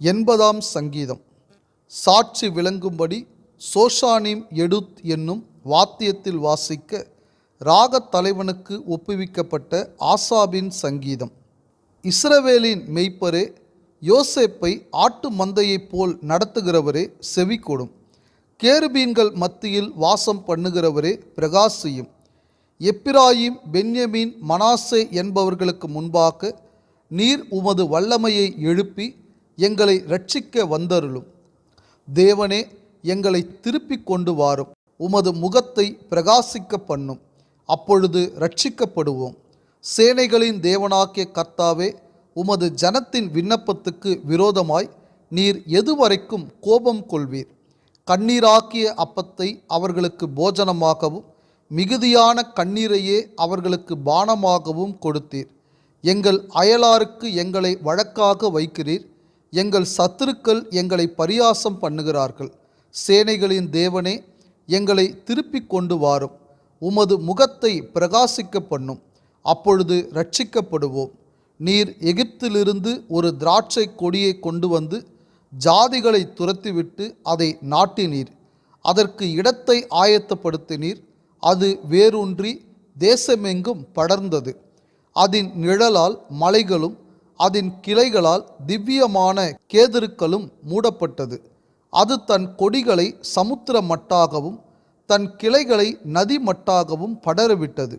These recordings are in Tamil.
எண்பதாம் சங்கீதம். சாட்சி விளங்கும்படி சோஷானிம் எடுத் என்னும் வாத்தியத்தில் வாசிக்க ராகத் தலைவனுக்கு ஒப்புவிக்கப்பட்ட ஆசாபின் சங்கீதம். இஸ்ரவேலின் மெய்ப்பரே யோசேப்பை ஆட்டு மந்தையைப் போல் நடத்துகிறவரே செவிக்கொடும் கேருபீன்கள் மத்தியில் வாசம் பண்ணுகிறவரே பிரகாசியும். எப்பிராயிம் பென்யமீன் மனாசே என்பவர்களுக்கு முன்பாக நீர் உமது வல்லமையை எழுப்பி எங்களை ரட்சிக்க வந்தருளும். தேவனே எங்களை திருப்பிக் கொண்டு வாரும். உமது முகத்தை பிரகாசிக்க பண்ணும். அப்பொழுது ரட்சிக்கப்படுவோம் சேனைகளின் தேவனாக்கிய கர்த்தாவே உமது ஜனத்தின் விண்ணப்பத்துக்கு விரோதமாய் நீர் எதுவரைக்கும் கோபம் கொள்வீர். கண்ணீராக்கிய அப்பத்தை அவர்களுக்கு போஜனமாகவும் மிகுதியான கண்ணீரையே அவர்களுக்கு பானமாகவும் கொடுத்தீர். எங்கள் அயலாருக்கு எங்களை வழக்காக வைக்கிறீர். எங்கள் சத்துருக்கள் எங்களை பரியாசம் பண்ணுகிறார்கள். சேனைகளின் தேவனே எங்களை திருப்பிக் கொண்டு வாரும். உமது முகத்தை பிரகாசிக்க பண்ணும். அப்பொழுது ரட்சிக்கப்படுவோம் நீர் எகிப்திலிருந்து ஒரு திராட்சை கொடியை கொண்டு வந்து ஜாதிகளை துரத்திவிட்டு அதை நாட்டினீர். அதற்கு இடத்தை ஆயத்தப்படுத்தினீர். அது வேரூன்றி தேசமெங்கும் படர்ந்தது. அதன் நிழலால் மலைகளும் அதன் கிளைகளால் திவ்யமான கேதுருக்களும் மூடப்பட்டது. அது தன் கொடிகளை சமுத்திர மட்டாகவும் தன் கிளைகளை நதி மட்டாகவும் படரவிட்டது.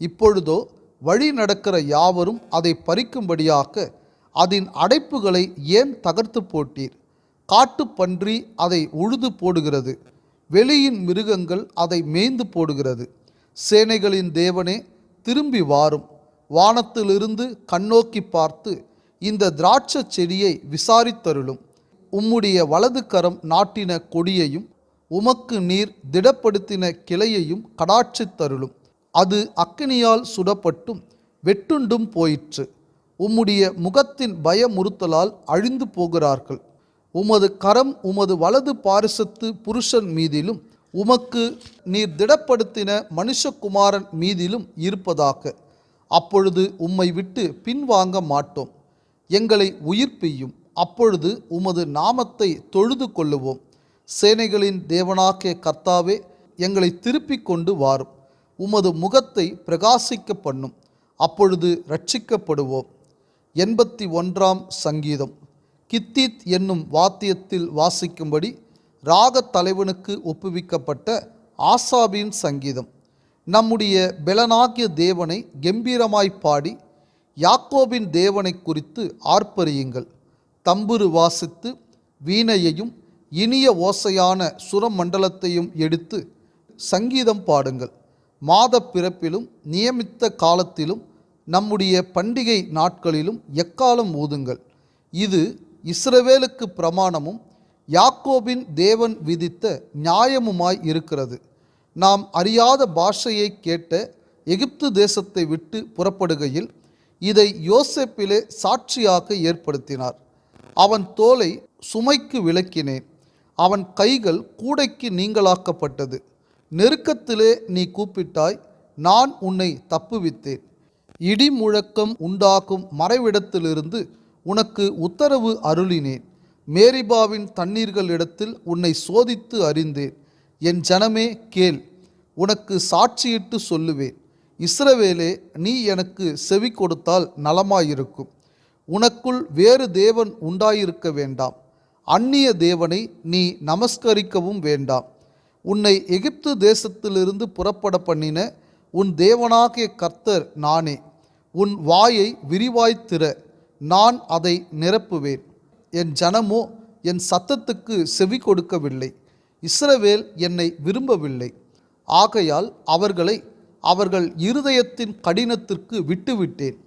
இப்பொழுதோ வழி நடக்கிற யாவரும் அதை பறிக்கும்படியாக அதன் அடைப்புகளை ஏன் தகர்த்து போட்டீர்? காட்டுப்பன்றி அதை உழுது போடுகிறது. வெளியின் மிருகங்கள் அதை மேய்ந்து போடுகிறது. சேனைகளின் தேவனே திரும்பி வாரும். வானத்திலிருந்து கண்ணோக்கி பார்த்து இந்த திராட்சை செடியை விசாரித்தருளும். உம்முடைய வலது கரம் நாட்டின கொடியையும் உமக்கு நீர் திடப்படுத்தின கிளையையும் கடாட்சித்தருளும். அது அக்கினியால் சுடப்பட்டும் வெட்டுண்டும் போயிற்று. உம்முடைய முகத்தின் பயமுறுத்தலால் அழிந்து போகிறார்கள். உமது கரம் உமது வலது பாரிசத்து புருஷன் மீதிலும் உமக்கு நீர் திடப்படுத்தின மனுஷகுமாரன் மீதிலும் இருப்பதாக. அப்பொழுது உம்மை விட்டு பின்வாங்க மாட்டோம். எங்களை உயிர்ப்பியும் அப்பொழுது உமது நாமத்தை தொழுது கொள்ளுவோம். சேனைகளின் தேவனாகிய கர்த்தாவே எங்களை திருப்பிக் கொண்டு வாரும். உமது முகத்தை பிரகாசிக்க பண்ணும். அப்பொழுது ரட்சிக்கப்படுவோம் எண்பத்தி ஒன்றாம் சங்கீதம். கித்தீத் என்னும் வாத்தியத்தில் வாசிக்கும்படி ராகத் தலைவனுக்கு ஒப்புவிக்கப்பட்ட ஆசாபின் சங்கீதம். நம்முடைய பெலனாகிய தேவனை கம்பீரமாய் பாடி யாக்கோபின் தேவனை குறித்து ஆர்ப்பரியுங்கள். தம்புரு வாசித்து வீணையையும் இனிய ஓசையான சுரமண்டலத்தையும் எடுத்து சங்கீதம் பாடுங்கள். மாத பிறப்பிலும் நியமித்த காலத்திலும் நம்முடைய பண்டிகை நாட்களிலும் எக்காலம் ஊதுங்கள். இது இஸ்ரவேலுக்கு பிரமாணமும் யாக்கோபின் தேவன் விதித்த நியாயமுமாய் இருக்கிறது. நாம் அறியாத பாஷையை கேட்ட எகிப்து தேசத்தை விட்டு புறப்படுகையில் இதை யோசேப்பிலே சாட்சியாக ஏற்படுத்தினார். அவன் தோலை சுமைக்கு விளக்கினேன். அவன் கைகள் கூடைக்கு நீங்களாக்கப்பட்டது நெருக்கத்திலே நீ கூப்பிட்டாய் நான் உன்னை தப்புவித்தேன். இடி முழக்கம் உண்டாகும் மறைவிடத்திலிருந்து உனக்கு உத்தரவு அருளினேன். மேரிபாவின் தண்ணீர்கள் இடத்தில் உன்னை சோதித்து அறிந்தேன். என் ஜனமே கேள் உனக்கு சாட்சியிட்டு சொல்லுவேன். இஸ்ரவேலே நீ எனக்கு செவி கொடுத்தால் நலமாயிருக்கும். உனக்குள் வேறு தேவன் உண்டாயிருக்க வேண்டாம். அந்நிய தேவனை நீ நமஸ்கரிக்கவும் வேண்டாம். உன்னை எகிப்து தேசத்திலிருந்து புறப்பட பண்ணின உன் தேவனாகிய கர்த்தர் நானே. உன் வாயை விரிவாய்த் திற நான் அதை நிரப்புவேன். என் ஜனமோ என் சத்தத்துக்கு செவி கொடுக்கவில்லை. இஸ்ரவேல் என்னை விரும்பவில்லை. ஆகையால் அவர்களை அவர்கள் இருதயத்தின் கடினத்திற்கு விட்டுவிட்டேன்.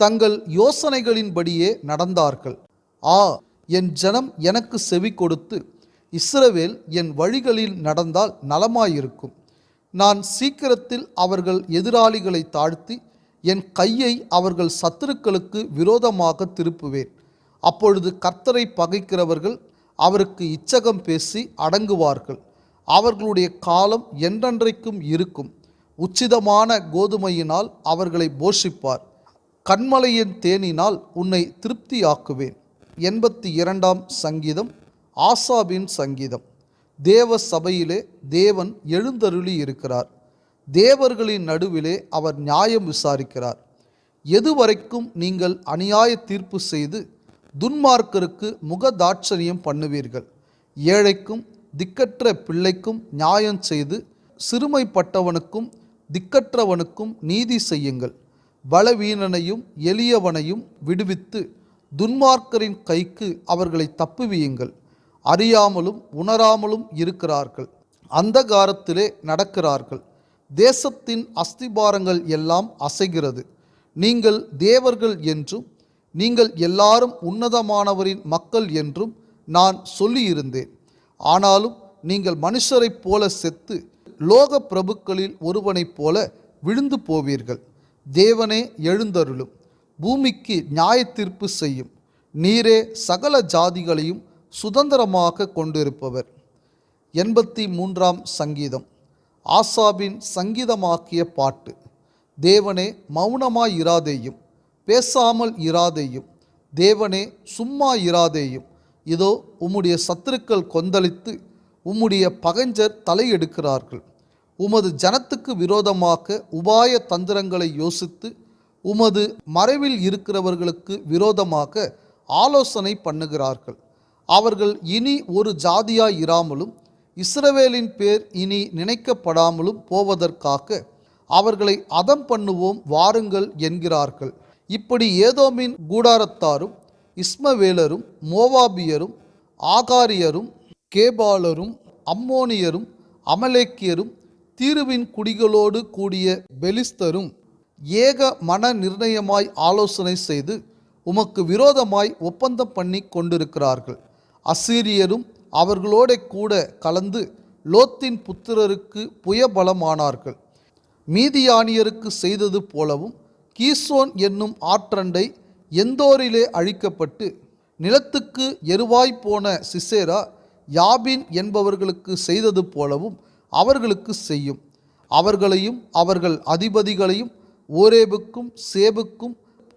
தங்கள் யோசனைகளின்படியே நடந்தார்கள். ஆ என் ஜனம் எனக்கு செவி கொடுத்து இஸ்ரவேல் என் வழிகளில் நடந்தால் நலமாயிருக்கும். நான் சீக்கிரத்தில் அவர்கள் எதிராளிகளை தாழ்த்தி என் கையை அவர்கள் சத்துருக்களுக்கு விரோதமாக திருப்புவேன். அப்பொழுது கர்த்தரை பகைக்கிறவர்கள் அவருக்கு இச்சகம் பேசி அடங்குவார்கள். அவர்களுடைய காலம் என்றென்றைக்கும் இருக்கும். உச்சிதமான கோதுமையினால் அவர்களை போஷிப்பார். கண்மலையின் தேனினால் உன்னை திருப்தியாக்குவேன். எண்பத்தி இரண்டாம் சங்கீதம் ஆசாபின் சங்கீதம். தேவ சபையிலே தேவன் எழுந்தருளி இருக்கிறார். தேவர்களின் நடுவிலே அவர் நியாயம் விசாரிக்கிறார். எதுவரைக்கும் நீங்கள் அநியாய தீர்ப்பு செய்து துன்மார்க்கருக்கு முகதாட்சரியம் பண்ணுவீர்கள். ஏழைக்கும் திக்கற்ற பிள்ளைக்கும் நியாயம் செய்து சிறுமைப்பட்டவனுக்கும் திக்கற்றவனுக்கும் நீதி செய்யுங்கள். பலவீனனையும் எளியவனையும் விடுவித்து துன்மார்க்கரின் கைக்கு அவர்களை தப்புவியுங்கள். அறியாமலும் உணராமலும் இருக்கிறார்கள். அந்தகாரத்திலே நடக்கிறார்கள். தேசத்தின் அஸ்திபாரங்கள் எல்லாம் அசைகிறது. நீங்கள் தேவர்கள் என்றும் நீங்கள் எல்லாரும் உன்னதமானவரின் மக்கள் என்றும் நான் சொல்லியிருந்தேன். ஆனாலும் நீங்கள் மனுஷரைப் போல செத்து லோக பிரபுக்களில் ஒருவனைப் போல விழுந்து போவீர்கள். தேவனே எழுந்தருளும். பூமிக்கு நியாயத்தீர்ப்பு செய்யும். நீரே சகல ஜாதிகளையும் சுதந்திரமாக கொண்டிருப்பவர். எண்பத்தி மூன்றாம் சங்கீதம். ஆசாபின் சங்கீதமாக்கிய பாட்டு. தேவனே மௌனமாயிராதேயும் பேசாமல் இராதேயும். தேவனே சும்மா இராதேயும். இதோ உம்முடைய சத்துருக்கள் கொந்தளித்து உம்முடைய பகஞ்சர் தலையெடுக்கிறார்கள். உமது ஜனத்துக்கு விரோதமாக உபாய தந்திரங்களை யோசித்து உமது மறைவில் இருக்கிறவர்களுக்கு விரோதமாக ஆலோசனை பண்ணுகிறார்கள். அவர்கள் இனி ஒரு ஜாதியாய் இராமலும் இஸ்ரவேலின் பேர் இனி நினைக்கப்படாமலும் போவதற்காக அவர்களை அதம் பண்ணுவோம் வாருங்கள் என்கிறார்கள். இப்படி ஏதோமின் கூடாரத்தாரும் இஸ்மவேலரும் மோவாபியரும் ஆகாரியரும் கேபாலரும் அம்மோனியரும் அமலேக்கியரும் தீருவின் குடிகளோடு கூடிய பெலிஸ்தரும் ஏக மன நிர்ணயமாய் ஆலோசனை செய்து உமக்கு விரோதமாய் ஒப்பந்தம் பண்ணி கொண்டிருக்கிறார்கள். அசீரியரும் அவர்களோட கூட கலந்து லோத்தின் புத்திரருக்கு புயபலமானார்கள். மீதியானியருக்கு செய்தது போலவும் கீசோன் என்னும் ஆற்றண்டை எந்தோரிலே அழிக்கப்பட்டு நிலத்துக்கு எருவாய் போன சிசேரா யாபின் என்பவர்களுக்கு செய்தது போலவும் அவர்களுக்கு செய்யும். அவர்களையும் அவர்கள் அதிபதிகளையும் ஓரேபுக்கும் சேபுக்கும்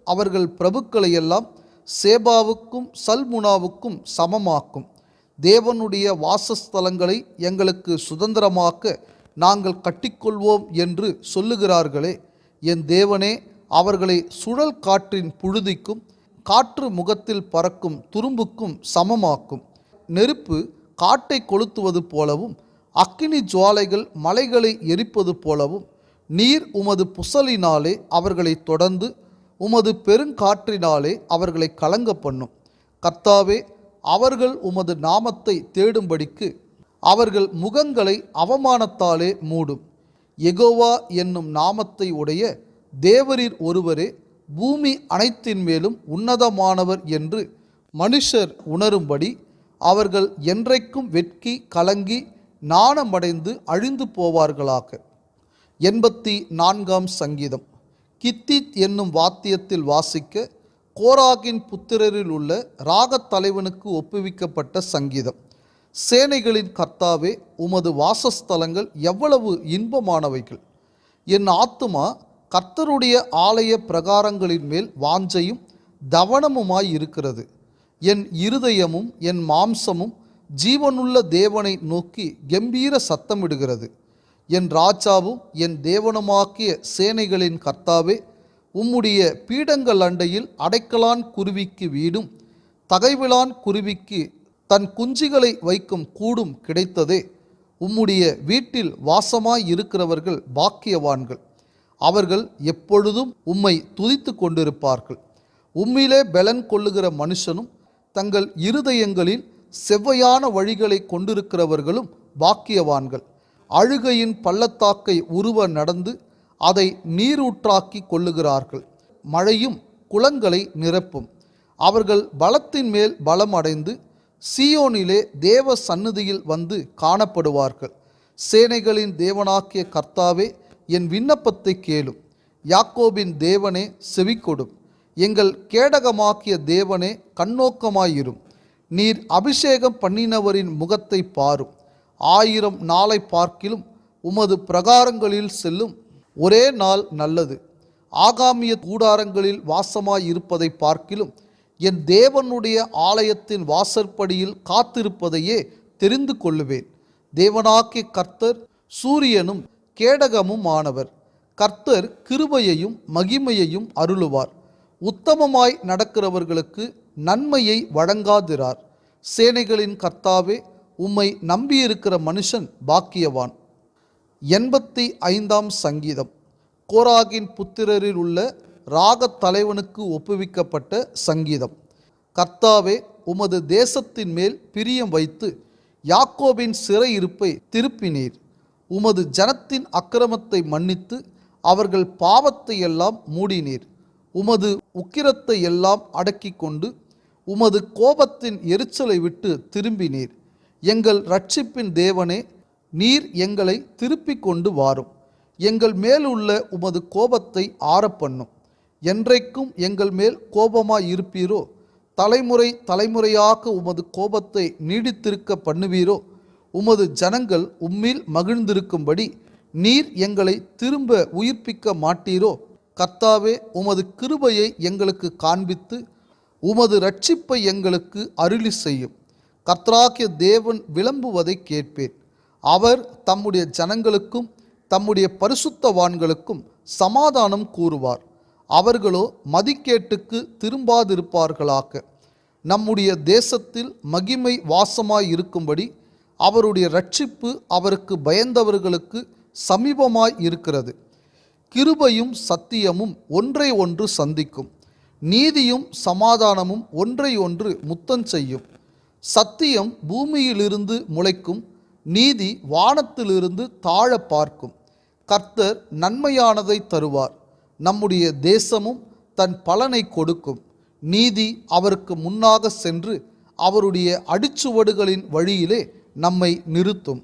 அவர்கள் பிரபுக்களையெல்லாம் சேபாவுக்கும் சல்முனாவுக்கும் சமமாக்கும். தேவனுடைய வாசஸ்தலங்களை எங்களுக்கு சுதந்திரமாக்க நாங்கள் கட்டிக்கொள்வோம் என்று சொல்லுகிறார்களே என் தேவனே அவர்களை சுழல் காற்றின் புழுதிக்கும் காற்று முகத்தில் பறக்கும் துரும்புக்கும் சமமாக்கும். நெருப்பு காட்டை கொளுத்துவது போலவும் அக்கினி ஜுவாலைகள் மலைகளை எரிப்பது போலவும் நீர் உமது புசலினாலே அவர்களை தொடர்ந்து உமது பெருங்காற்றினாலே அவர்களை கலங்க பண்ணும் கர்த்தாவே அவர்கள் உமது நாமத்தை தேடும்படிக்கு அவர்கள் முகங்களை அவமானத்தாலே மூடும். எகோவா என்னும் நாமத்தை உடைய தேவரீர் ஒருவரே பூமி அனைத்தின் மேலும் உன்னதமானவர் என்று மனுஷர் உணரும்படி அவர்கள் என்றைக்கும் வெட்கி கலங்கி நாணமடைந்து அழிந்து போவார்களாக. எண்பத்தி நான்காம் சங்கீதம். கித்தித் என்னும் வாத்தியத்தில் வாசிக்க கோராகின் புத்திரரில் உள்ள ராகத் தலைவனுக்கு ஒப்புவிக்கப்பட்ட சங்கீதம். சேனைகளின் கர்த்தாவே உமது வாசஸ்தலங்கள் எவ்வளவு இன்பமானவைகள். என் ஆத்துமா கர்த்தருடைய ஆலய பிரகாரங்களின் மேல் வாஞ்சையும் தவனமுமாய் இருக்கிறது. என் இருதயமும் என் மாம்சமும் ஜீவனுள்ள தேவனை நோக்கி கம்பீர சத்தமிடுகிறது. என் ராஜாவும் என் தேவனுமாக்கிய சேனைகளின் கர்த்தாவே உம்முடைய பீடங்கள் அண்டையில் அடைக்கலான் குருவிக்கு வீடும் தகைவிலான் குருவிக்கு தன் குஞ்சுகளை வைக்கும் கூடும் கிடைத்ததே. உம்முடைய வீட்டில் வாசமாய் இருக்கிறவர்கள் பாக்கியவான்கள். அவர்கள் எப்பொழுதும் உம்மை துதித்து கொண்டிருப்பார்கள். உம்மிலே பலன் கொள்ளுகிற மனுஷனும் தங்கள் இருதயங்களில் செவ்வையான வழிகளை கொண்டிருக்கிறவர்களும் பாக்கியவான்கள். அழுகையின் பள்ளத்தாக்கை உருவ நடந்து அதை நீரூற்றாக்கி கொள்ளுகிறார்கள். மழையும் குளங்களை நிரப்பும். அவர்கள் பலத்தின் மேல் பலம் அடைந்து சீயோனிலே தேவ சந்நிதியில் வந்து காணப்படுவார்கள். சேனைகளின் தேவனாக்கிய கர்த்தாவே என் விண்ணப்பத்தை கேளும் யாக்கோபின் தேவனே செவிக்கொடும் எங்கள் கேடகமாக்கிய தேவனே கண்ணோக்கமாயிரும். நீர் அபிஷேகம் பண்ணினவரின் முகத்தை பாரும் ஆயிரம் நாளை பார்க்கிலும் உமது பிரகாரங்களில் செல்லும் ஒரே நாள் நல்லது. ஆகாமிய கூடாரங்களில் வாசமாயிருப்பதை பார்க்கிலும் என் தேவனுடைய ஆலயத்தின் வாசற்படியில் காத்திருப்பதையே தெரிந்து கொள்ளுவேன். தேவனாக்கி கர்த்தர் சூரியனும் கேடகமும் ஆனவர் கர்த்தர் கிருபையையும் மகிமையையும் அருளுவார். உத்தமமாய் நடக்கிறவர்களுக்கு நன்மையை வழங்காதிரார். சேனைகளின் கர்த்தாவே உம்மை நம்பியிருக்கிற மனுஷன் பாக்கியவான். எண்பத்தி ஐந்தாம் சங்கீதம். கோராகின் புத்திரரில் உள்ள ராகத் தலைவனுக்கு ஒப்புவிக்கப்பட்ட சங்கீதம். கர்த்தாவே உமது தேசத்தின் மேல் பிரியம் வைத்து யாக்கோபின் சிறையிருப்பை திருப்பினீர். உமது ஜனத்தின் அக்கிரமத்தை மன்னித்து அவர்கள் பாவத்தை எல்லாம் மூடினீர். உமது உக்கிரத்தை எல்லாம் அடக்கி கொண்டு உமது கோபத்தின் எரிச்சலை விட்டு திரும்பினீர். எங்கள் ரட்சிப்பின் தேவனே நீர் எங்களை திருப்பிக் கொண்டு வாரும். எங்கள் மேலுள்ள உமது கோபத்தை ஆறப்பண்ணும். என்றைக்கும் எங்கள் மேல் கோபமாய் இருப்பீரோ தலைமுறை தலைமுறையாக உமது கோபத்தை நீடித்திருக்க பண்ணுவீரோ? உமது ஜனங்கள் உம்மில் மகிழ்ந்திருக்கும்படி நீர் எங்களை திரும்ப உயிர்ப்பிக்க மாட்டீரோ? கர்த்தாவே உமது கிருபையை எங்களுக்கு காண்பித்து உமது ரட்சிப்பை எங்களுக்கு அருளி செய்யும். கர்த்தராகிய தேவன் விளம்புவதை கேட்பேன். அவர் தம்முடைய ஜனங்களுக்கும் தம்முடைய பரிசுத்தவான்களுக்கும் சமாதானம் கூறுவார். அவர்களோ மதிக்கேட்டுக்கு திரும்பாதிருப்பார்களாக. நம்முடைய தேசத்தில் மகிமை வாசமாய் இருக்கும்படி அவருடைய ரட்சிப்பு அவருக்கு பயந்தவர்களுக்கு சமீபமாய் இருக்கிறது. கிருபையும் சத்தியமும் ஒன்றை ஒன்று சந்திக்கும். நீதியும் சமாதானமும் ஒன்றை ஒன்று முத்தம் செய்யும். சத்தியம் பூமியிலிருந்து முளைக்கும். நீதி வானத்திலிருந்து தாழ பார்க்கும். கர்த்தர் நன்மையானதை தருவார். நம்முடைய தேசமும் தன் பலனை கொடுக்கும். நீதி அவருக்கு முன்னாக சென்று அவருடைய அடிச்சுவடுகளின் வழியிலே நம்மை நிறுத்தும்.